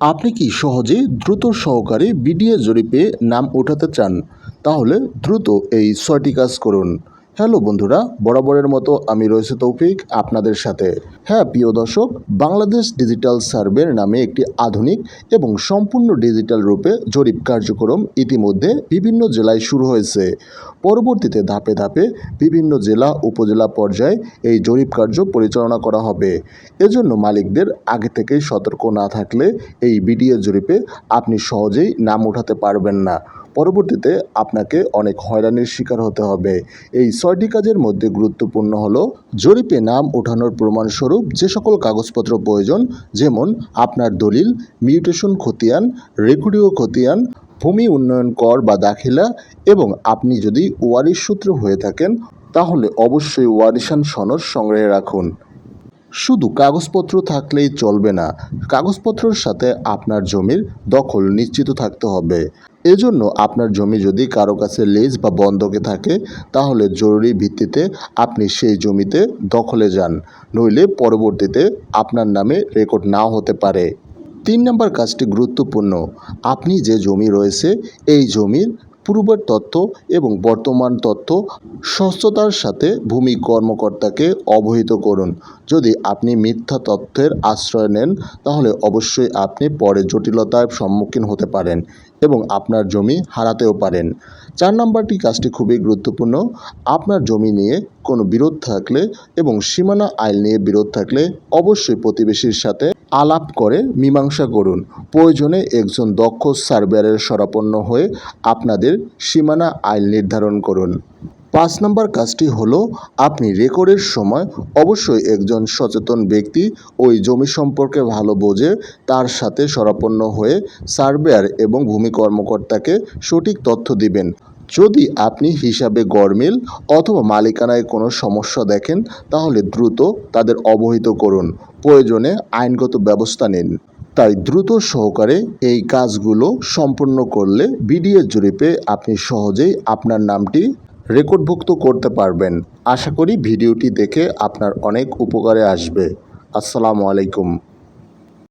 আপনি কি সহজে দ্রুত সহকারে বিডিএ জরিপে নাম ওঠাতে চান? তাহলে দ্রুত এই ছয়টি কাজ করুন। হ্যালো বন্ধুরা, বরাবরের মতো আমি রয়েছে তৌফিক আপনাদের সাথে। হ্যাঁ প্রিয় দর্শক, বাংলাদেশ ডিজিটাল সার্ভের নামে একটি আধুনিক এবং সম্পূর্ণ ডিজিটাল রূপে জরিপ কার্যক্রম ইতিমধ্যে বিভিন্ন জেলায় শুরু হয়েছে। পরবর্তীতে ধাপে ধাপে বিভিন্ন জেলা, উপজেলা পর্যায়ে এই জরিপ কার্য পরিচালনা করা হবে। এজন্য মালিকদের আগে থেকেই সতর্ক না থাকলে এই বিডিএ জরিপে আপনি সহজেই নাম উঠাতে পারবেন না। পরবর্তীতে আপনাকে অনেক হয়রানির শিকার হতে হবে। এই ছয়টি কাজের মধ্যে গুরুত্বপূর্ণ হলো জরিপে নাম ওঠানোর প্রমাণস্বরূপ যে সকল কাগজপত্র প্রয়োজন, যেমন আপনার দলিল, মিউটেশন খতিয়ান, রেকর্ডীয় খতিয়ান, ভূমি উন্নয়ন কর বা দাখিলা, এবং আপনি যদি ওয়ারিশ সূত্র হয়ে থাকেন, তাহলে অবশ্যই ওয়ারিশান সনদ সংগ্রহে রাখুন। শুধু কাগজপত্র থাকলেই চলবে না, কাগজপত্রের সাথে আপনার জমির দখল নিশ্চিত থাকতে হবে। এজন্য আপনার জমি যদি কারও কাছে লিজ বা বন্ধকে থাকে, তাহলে জরুরি ভিত্তিতে আপনি সেই জমিতে দখলে যান, নইলে পরবর্তীতে আপনার নামে রেকর্ড নাও হতে পারে। তিন নম্বর কাজটি গুরুত্বপূর্ণ। আপনি যে জমি রয়েছে, এই জমির পূর্বের তথ্য এবং বর্তমান তথ্য স্বচ্ছতার সাথে ভূমি কর্মকর্তাকে অবহিত করুন। যদি আপনি মিথ্যা তথ্যের আশ্রয় নেন, তাহলে অবশ্যই আপনি পরে জটিলতার সম্মুখীন হতে পারেন। এবং আপনার জমি হারাতেও পারেন। চার নম্বরটি কাজটি খুবই গুরুত্বপূর্ণ। আপনার জমি নিয়ে কোনো বিরোধ থাকলে এবং সীমানা আইন নিয়ে বিরোধ থাকলে অবশ্যই প্রতিবেশীর সাথে আলাপ করে মীমাংসা করুন। প্রয়োজনে একজন দক্ষ সার্ভেয়ারের সরাপন্ন হয়ে আপনাদের সীমানা আইন নির্ধারণ করুন। পাঁচ নম্বর কাজটি হলো, আপনি রেকর্ডের সময় অবশ্যই একজন সচেতন ব্যক্তি, ওই জমি সম্পর্কে ভালো বোঝে, তার সাথে সরাপন্ন হয়ে সার্ভেয়ার এবং ভূমি কর্মকর্তাকে সঠিক তথ্য দিবেন। যদি আপনি হিসাবে গরমিল অথবা মালিকানায় কোনো সমস্যা দেখেন, তাহলে দ্রুত তাদের অবহিত করুন। প্রয়োজনে আইনগত ব্যবস্থা নিন। তাই দ্রুত সহকারে এই কাজগুলো সম্পূর্ণ করলে, বিডিএ জরিপে আপনি সহজেই আপনার নামটি রেকর্ডভুক্ত করতে পারবেন। আশা করি ভিডিওটি দেখে আপনার অনেক উপকারে আসবে। আসসালামু আলাইকুম।